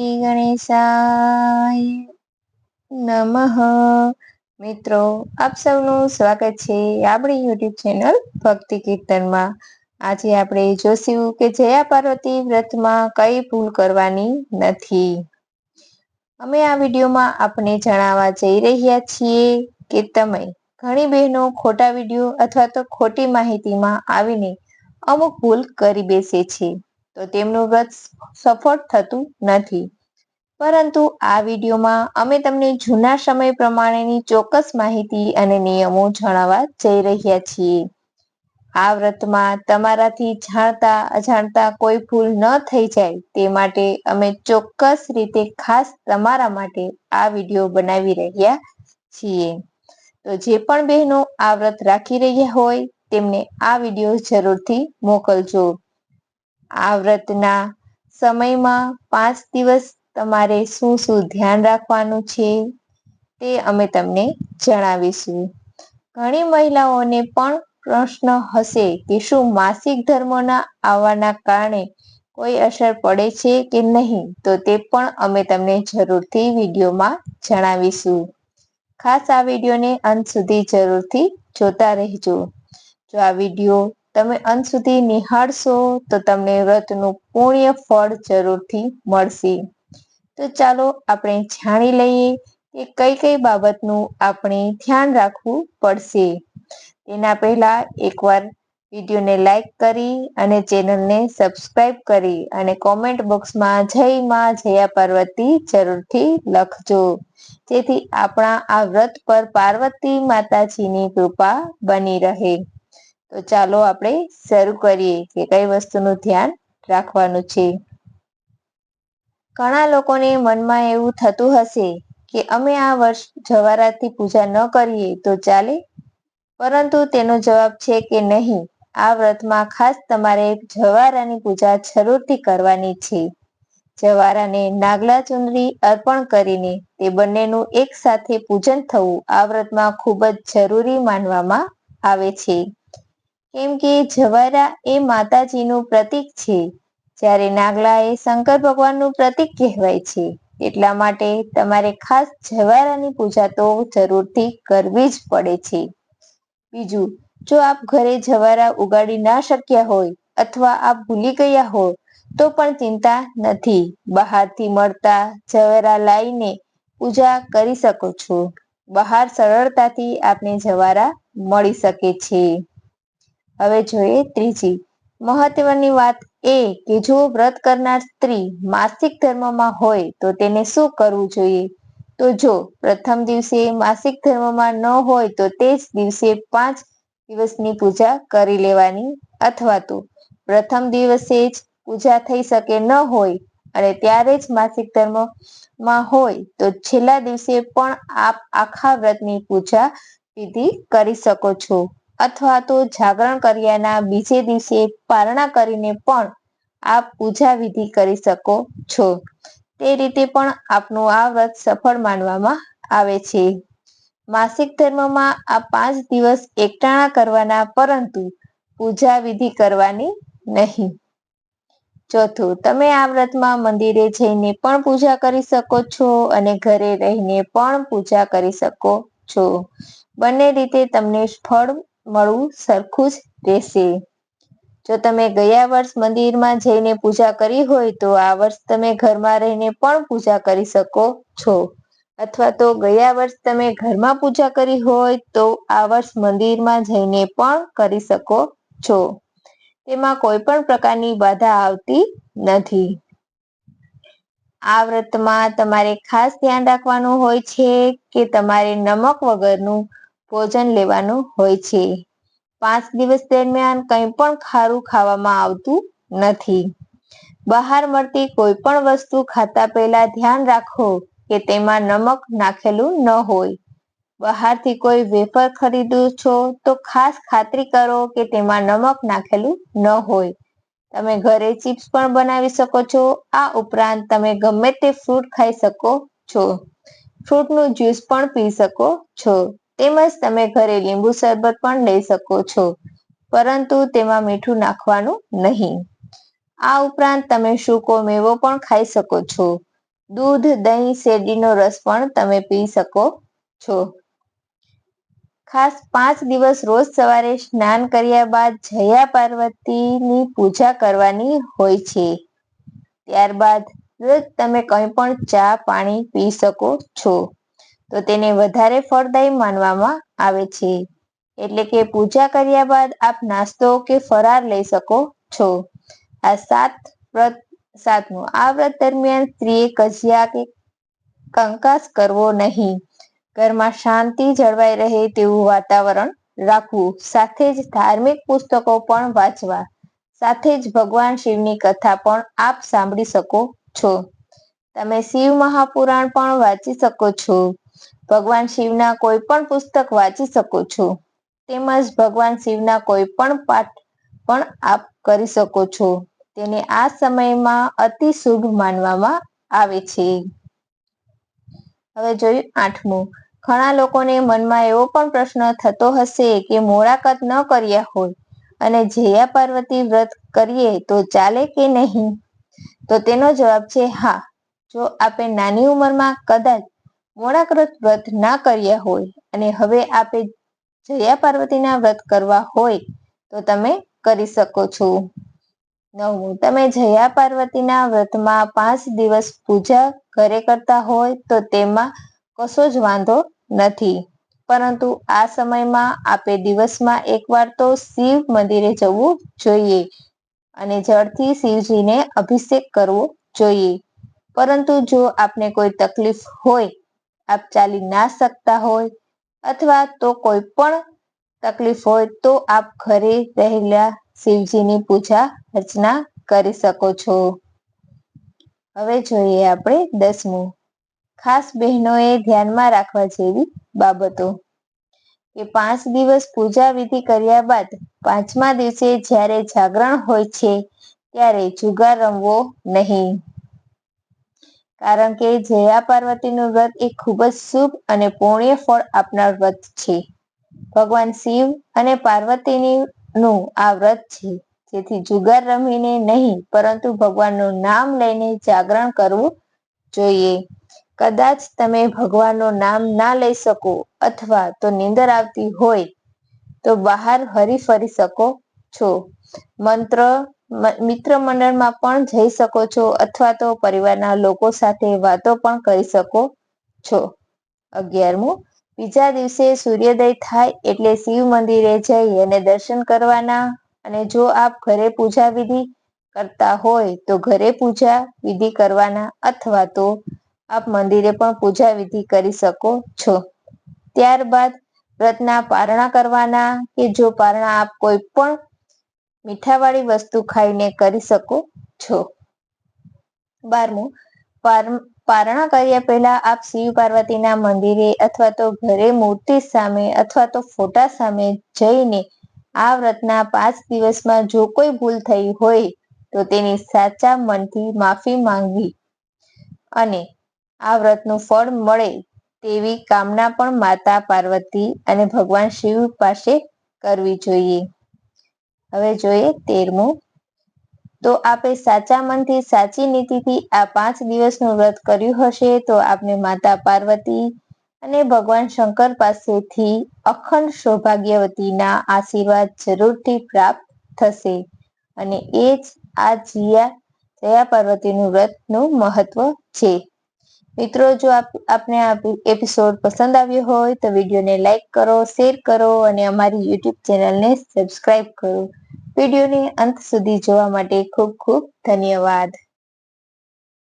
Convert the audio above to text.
શ્રી ગણેશાય નમઃ. મિત્રો, આપ સૌનું સ્વાગત છે આપણી યુટ્યુબ ચેનલ ભક્તિ કીર્તનમાં. આજે આપણે જોશું કે જયા પાર્વતી વ્રતમાં કઈ ભૂલ કરવાની નથી. અમે આ વિડીયોમાં આપને જણાવવા જઈ રહ્યા છીએ કે તમે ઘણી બહેનો ખોટા વીડિયો અથવા તો ખોટી માહિતીમાં આવીને અમુક ભૂલ કરી બેસે છે. તો તેમનું વ્રત સફળ થતું નથી. પરંતુ આ વિડીયોમાં અમે તમને જૂના સમય પ્રમાણેની ચોક્કસ માહિતી અને નિયમો જણાવવા જઈ રહ્યા છીએ. આ વ્રતમાં તમારાથી જાણતા અજાણતા કોઈ ભૂલ ન થઈ જાય તે માટે અમે ચોક્કસ રીતે ખાસ તમારા માટે આ વીડિયો બનાવી રહ્યા છીએ. તો જે પણ બહેનો આ વ્રત રાખી રહ્યા હોય તેમને આ વીડિયો જરૂરથી મોકલજો. આ વ્રતના સમયમાં પાંચ દિવસ તમારે શું શું ધ્યાન રાખવાનું છે તે અમે તમને જણાવીશું. ઘણી મહિલાઓને પણ પ્રશ્ન હશે કે શું માસિક ધર્મના આવવાના કારણે કોઈ અસર પડે છે કે નહીં? તો તે પણ અમે તમને જરૂરથી વિડીયોમાં જણાવીશું. ખાસ આ વિડીયોને અંત સુધી જરૂરથી જોતા રહેજો. જો આ વીડિયો તમે અંત સુધી નિહાળશો તો તમને વ્રતનું પુણ્ય ફળ જરૂરથી મળશે. તો ચાલો આપણે જાણી લઈએ કે કઈ કઈ બાબતનું આપણે ધ્યાન રાખવું પડશે. તેના પહેલા એકવાર વિડીયોને લાઈક કરી અને ચેનલને સબસ્ક્રાઇબ કરી અને કોમેન્ટ બોક્સમાં જય માં જયા પાર્વતી જરૂરથી લખજો. જેથી આપણા આ વ્રત પર પાર્વતી માતાજીની કૃપા બની રહે. તો ચાલો આપણે શરૂ કરીએ કે કઈ વસ્તુનું ધ્યાન રાખવાનું છે. ઘણા લોકોને મનમાં એવું થતું હશે કે અમે આ વર્ષ જવારાથી પૂજા ન કરીએ તો ચાલે? પરંતુ તેનો જવાબ છે કે નહીં. આ વ્રતમાં ખાસ તમારે જવારાની પૂજા જરૂરથી કરવાની છે. જવારાને નાગલા ચુંદડી અર્પણ કરીને તે બંનેનું એક સાથે પૂજન થવું આ વ્રતમાં ખૂબ જ જરૂરી માનવામાં આવે છે. કેમ કે જવારા એ માતાજીનું પ્રતીક છે. જ્યારે નાગલા એ શંકર ભગવાનનું પ્રતીક કહેવાય છે. એટલા માટે તમારે ખાસ જવારાની પૂજા તો જરૂરથી કરવી જ પડે છે. બીજું, જો આપ ઘરે જવારા ઉગાડી ના શક્યા હોય અથવા આપ ભૂલી ગયા હો તો પણ ચિંતા નથી. બહારથી મળતા જવારા લાવીને પૂજા કરી શકો છો. બહાર સરળતાથી આપને જવારા મળી શકે છે. હવે જોઈએ ત્રીજી. મહત્વની વાત એ કે જો વ્રત કરનાર સ્ત્રી માસિક ધર્મમાં હોય તો તેને શું કરવું જોઈએ? તો જો પ્રથમ દિવસે માસિક ધર્મમાં ન હોય તો તે જ દિવસે પાંચ દિવસની પૂજા કરી લેવાની અથવા તો પ્રથમ દિવસે જ પૂજા થઈ શકે ન હોય અને ત્યારે જ માસિક ધર્મમાં હોય તો છેલ્લા દિવસે પણ આપ આખા વ્રતની પૂજા વિધિ કરી શકો છો. અથવા તો જાગરણ કર્યાના બીજે દિવસે પારણા કરીને પણ આપ પૂજા વિધિ કરી શકો છો. તે રીતે પણ આપનું આ વ્રત સફળ માનવામાં આવે છે. માસિક ધર્મમાં આ પાંચ દિવસ એકટાણા કરવાના પરંતુ પૂજા વિધિ કરવાની નહીં. ચોથું, તમે આ વ્રતમાં મંદિરે જઈને પણ પૂજા કરી શકો છો અને ઘરે રહીને પણ પૂજા કરી શકો છો. બંને રીતે તમને ફળ મળવું સરખું જ રહેશે. જો તમે ગયા વર્ષ મંદિરમાં જઈને પૂજા કરી હોય તો આ વર્ષ તમે ઘરમાં રહીને પણ પૂજા કરી શકો છો. અથવા તો ગયા વર્ષ તમે ઘરમાં પૂજા કરી હોય તો આ વર્ષ મંદિરમાં જઈને પણ કરી શકો છો. તેમાં કોઈ પણ પ્રકારની બાધા આવતી નથી. આ વ્રતમાં તમારે ખાસ ધ્યાન રાખવાનું હોય છે કે તમારે નમક વગરનું ભોજન લેવાનું હોય છે. પાંચ દિવસ દરમિયાન કંઈ પણ ખારું ખાવામાં આવતું નથી. બહાર મળતી કોઈ પણ વસ્તુ ખાતા પહેલા ધ્યાન રાખો કે તેમાં નમક નાખેલું ન હોય. બહારથી કોઈ વેફર ખરીદો છો તો ખાસ ખાતરી કરો કે તેમાં નમક નાખેલું ન હોય. તમે ઘરે ચિપ્સ પણ બનાવી શકો છો. આ ઉપરાંત તમે ગમે તે ફ્રૂટ ખાઈ શકો છો. ફ્રૂટનું જ્યુસ પણ પી શકો છો. તેમજ તમે ઘરે લીંબુ શરબત પણ લઈ શકો છો, પરંતુ તેમાં મીઠું નાખવાનું નહીં. આ ઉપરાંત તમે સૂકો મેવો પણ ખાઈ શકો છો. દૂધ, દહીં, શેરડીનો રસ પણ તમે પી શકો છો. ખાસ પાંચ દિવસ રોજ સવારે સ્નાન કર્યા બાદ જયા પાર્વતીની પૂજા કરવાની હોય છે. ત્યારબાદ તમે કંઈ પણ ચા, પાણી પી શકો છો. તો તેને વધારે ફળદાયી માનવામાં આવે છે. એટલે કે પૂજા કર્યા બાદ આપ નાસ્તો કે ફરાર લઈ શકો છો. આ સાત વ્રત સાતમું. આ વ્રત દરમિયાન સ્ત્રીએ કજિયા કે કંકાસ કરવો નહીં. ઘરમાં શાંતિ જળવાઈ રહે તેવું વાતાવરણ રાખવું. સાથે જ ધાર્મિક પુસ્તકો પણ વાંચવા. સાથે જ ભગવાન શિવની કથા પણ આપ સાંભળી શકો છો. તમે શિવ મહાપુરાણ પણ વાંચી શકો છો. ભગવાન શિવના કોઈ પણ પુસ્તક વાંચી શકો છો. તેમજ ભગવાન શિવના કોઈ પણ પાઠ પણ આપ કરી શકો છો. તેને આ સમયમાં અતિ શુભ માનવામાં આવે છે. હવે જોયું આઠમું. ઘણા લોકોને મનમાં એવો પણ પ્રશ્ન થતો હશે કે મોળાકત ન કર્યા હોય અને જયા પાર્વતી વ્રત કરીએ તો ચાલે કે નહીં? તો તેનો જવાબ છે હા. જો આપે નાની ઉંમરમાં કદાચ મોળાકૃત વ્રત ના કર્યા હોય અને હવે આપે જયા પાર્વતીના વ્રત કરવા હોય તો તમે કરી શકો છો. નવમું તમે જયા પાર્વતીના વ્રતમાં પાંચ દિવસ પૂજા ઘરે કરતા હોય તો તેમાં કશો જ વાંધો નથી. પરંતુ આ સમયમાં આપે દિવસમાં એકવાર તો શિવ મંદિરે જવું જોઈએ અને જળથી શિવજીને અભિષેક કરવો જોઈએ. પરંતુ જો આપને કોઈ તકલીફ હોય આપ ચાલી ના શકતા હોય અથવા તો કોઈ પણ તકલીફ હોય તો આપ ઘરે રહેલા શિવજીની પૂજા અર્ચના કરી શકો છો. હવે જોઈએ આપણે દસમું. ખાસ બહેનોએ ધ્યાનમાં રાખવા જેવી બાબતો. કે પાંચ દિવસ પૂજા વિધિ કર્યા બાદ પાંચમા દિવસે જ્યારે જાગરણ હોય છે, ત્યારે જુગાર રમવો નહીં. કારણ કે જયા પાર્વતીનું વ્રત એ ખૂબ જ શુભ અને પુણ્ય ફળ આપનાર વ્રત છે. ભગવાન શિવ અને પાર્વતીની નું આ વ્રત છે. જેથી જુગાર રમીને નહીં, પરંતુ ભગવાનનું નામ લઈને જાગરણ કરવું જોઈએ. કદાચ તમે ભગવાનનું નામ ના લઈ શકો અથવા તો નીંદર આવતી હોય તો બહાર હરી ફરી શકો છો. મંત્ર મિત્ર મંડળમાં પણ જઈ શકો છો અથવા તો પરિવારના લોકો સાથે વાતો પણ કરી શકો છો. અગિયારમું, બીજા દિવસે સૂર્યોદય થાય એટલે શિવ મંદિરે જઈ અને દર્શન કરવાના અને જો આપ ઘરે પૂજા વિધિ કરતા હોય તો ઘરે પૂજા વિધિ કરવાના અથવા તો આપ મંદિરે પણ પૂજા વિધિ કરી શકો છો. ત્યારબાદ વ્રતના પારણા કરવાના કે જો પારણા આપ કોઈ પણ મીઠાવાળી વસ્તુ ખાઈને કરી શકો છો. બારમું પારણા કર્યા પહેલા આપ શિવ પાર્વતીના મંદિરે અથવા તો ઘરે મૂર્તિ સામે અથવા તો ફોટા સામે જઈને આ વ્રતના પાંચ દિવસમાં જો કોઈ ભૂલ થઈ હોય તો તેની સાચા મનથી માફી માંગવી અને આ વ્રતનું ફળ મળે તેવી કામના પણ માતા પાર્વતી અને ભગવાન શિવ પાસે કરવી જોઈએ. હવે જોઈએ તેરમું. તો આપે સાચા મનથી સાચી નીતિથી આ પાંચ દિવસનું વ્રત કર્યું હશે તો આપને માતા પાર્વતી અને ભગવાન શંકર પાસેથી અખંડ સૌભાગ્યવતીના આશીર્વાદ જરૂરથી પ્રાપ્ત થશે. અને એ જ આ જીયા જયા પાર્વતીનું વ્રતનું મહત્વ છે. મિત્રો, જો આપને આ એપિસોડ પસંદ આવ્યો હોય, તો વિડીયોને લાઈક કરો શેર કરો અને અમારી યુટ્યુબ ચેનલને સબસ્ક્રાઈબ કરો. વિડીયોને અંત સુધી જોવા માટે ખૂબ ખૂબ ધન્યવાદ.